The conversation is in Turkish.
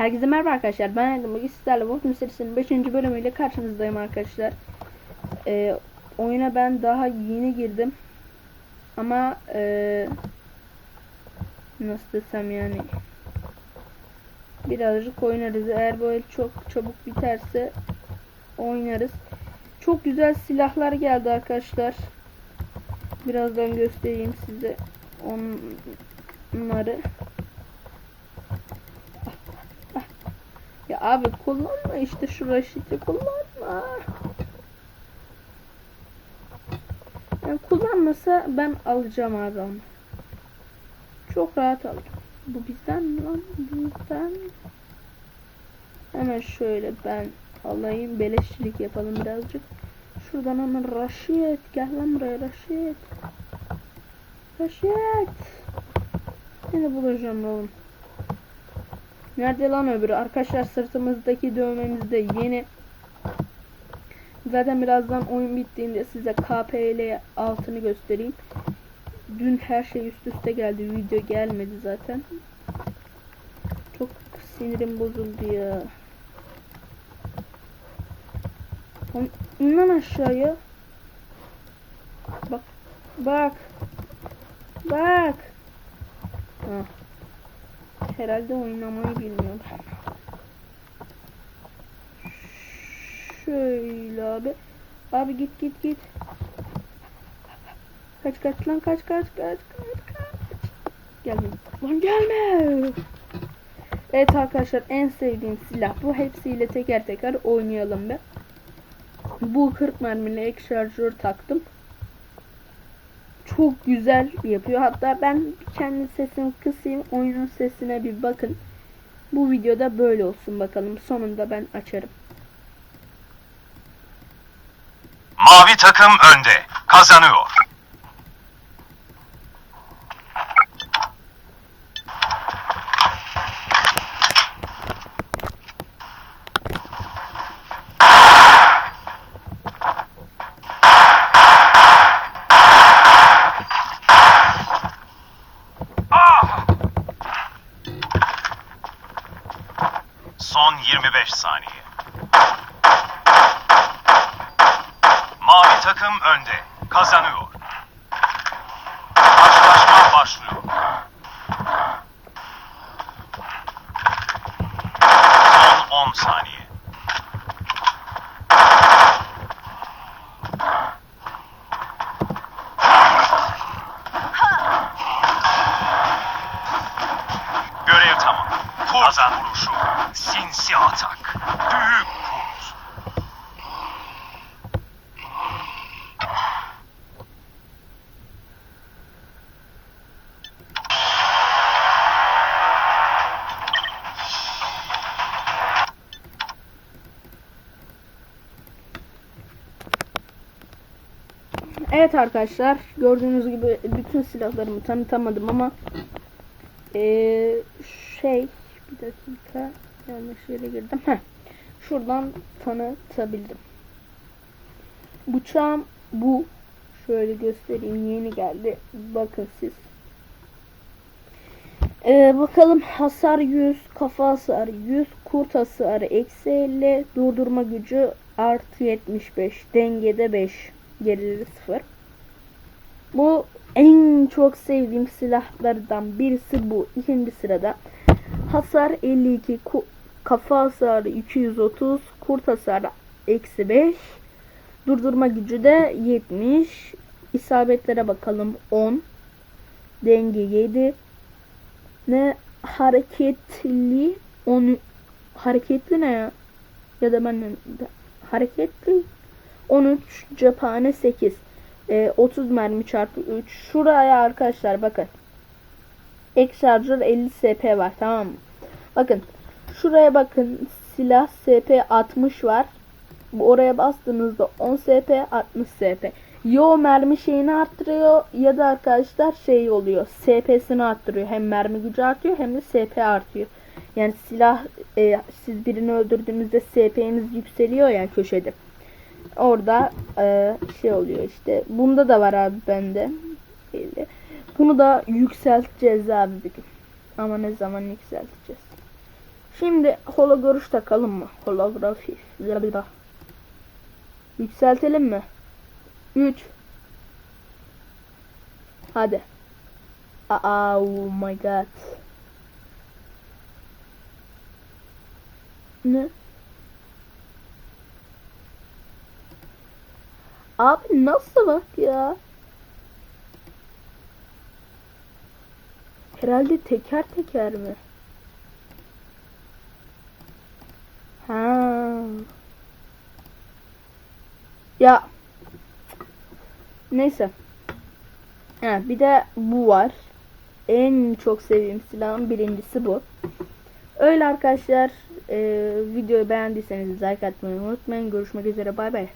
Herkese merhaba arkadaşlar. Ben Erdem. Bugün sizlerle Wolfman serisinin 5. bölümüyle karşınızdayım arkadaşlar. Ee, oyuna ben daha yeni girdim. Ama ee, nasıl desem yani birazcık oynarız. Eğer böyle çok çabuk biterse oynarız. Çok güzel silahlar geldi arkadaşlar. Birazdan göstereyim size onları. Abi kullanma işte şu Raşit'i kullanma. Yani kullanmasa ben alacağım abi onu. Çok rahat alırım. Bu bizden mi lan? Bizden. Hemen şöyle ben alayım. Beleşçilik yapalım birazcık. Şuradan hemen Raşit. Gel lan buraya Raşit. Raşit. Seni bulacağım oğlum. Nerede lan öbürü? Arkadaşlar sırtımızdaki dövmemiz de yeni. Zaten birazdan oyun bittiğinde size KPL altını göstereyim. Dün her şey üst üste geldi. Video gelmedi zaten. Çok sinirim bozuldu ya. Oğlum, İn lan aşağıya. Bak. Bak. Bak. Ha. Herhalde oynamayı bilmiyor. Şöyle abi. Abi git git git. Kaç kaç lan kaç kaç kaç kaç kaç. Gelme. Lan gelme. Evet arkadaşlar en sevdiğim silah bu. Hepsiyle teker teker oynayalım be. Bu 40 mermili ek şarjör taktım çok güzel yapıyor. Hatta ben kendi sesimi kısayım. Oyunun sesine bir bakın. Bu videoda böyle olsun bakalım. Sonunda ben açarım. Mavi takım önde. Kazanıyor. Ah! Son 25 saniye. Takım önde. Kazanıyor. Karşılaşma başlıyor. Son 10 saniye. Görev tamam. Kazan vuruşu. Sinsi atak. Evet arkadaşlar gördüğünüz gibi bütün silahlarımı tanıtamadım ama ee, şey bir dakika yanlış yere girdim. Heh, şuradan tanıtabildim. Bıçağım bu. Şöyle göstereyim yeni geldi. Bakın siz. Ee, bakalım hasar 100, kafa hasarı 100, kurt hasarı eksi 50, durdurma gücü artı 75, dengede 5, gerileri 0. Bu en çok sevdiğim silahlardan birisi bu. İkinci sırada hasar 52, ku- kafa hasarı 230, kurt hasarı eksi 5, durdurma gücü de 70, isabetlere bakalım 10, denge 7, ne hareketli 10 hareketli ne ya? Ya da ben hareketli 13 cephane 8 e, 30 mermi çarpı 3 şuraya arkadaşlar bakın ek şarjör 50 SP var tamam mı? Bakın şuraya bakın silah SP 60 var. Oraya bastığınızda 10 SP 60 SP. Yo mermi şeyini arttırıyor ya da arkadaşlar şey oluyor. SP'sini arttırıyor. Hem mermi gücü artıyor hem de SP artıyor. Yani silah e, siz birini öldürdüğünüzde SP'niz yükseliyor ya köşede. Orada e, şey oluyor işte. Bunda da var abi bende. Belli. Bunu da yükselteceğiz abi bir gün. Ama ne zaman yükselteceğiz? Şimdi holo görüş takalım mı? Holografi. Blablabla. Yükseltelim mi? 3 Hadi. Oh my god. Ne? Abi nasıl bak ya? Herhalde teker teker mi? Ha. Ya. Neyse. Ha, bir de bu var. En çok sevdiğim silahın birincisi bu. Öyle arkadaşlar. Ee, videoyu beğendiyseniz like atmayı unutmayın. Görüşmek üzere. Bay bay.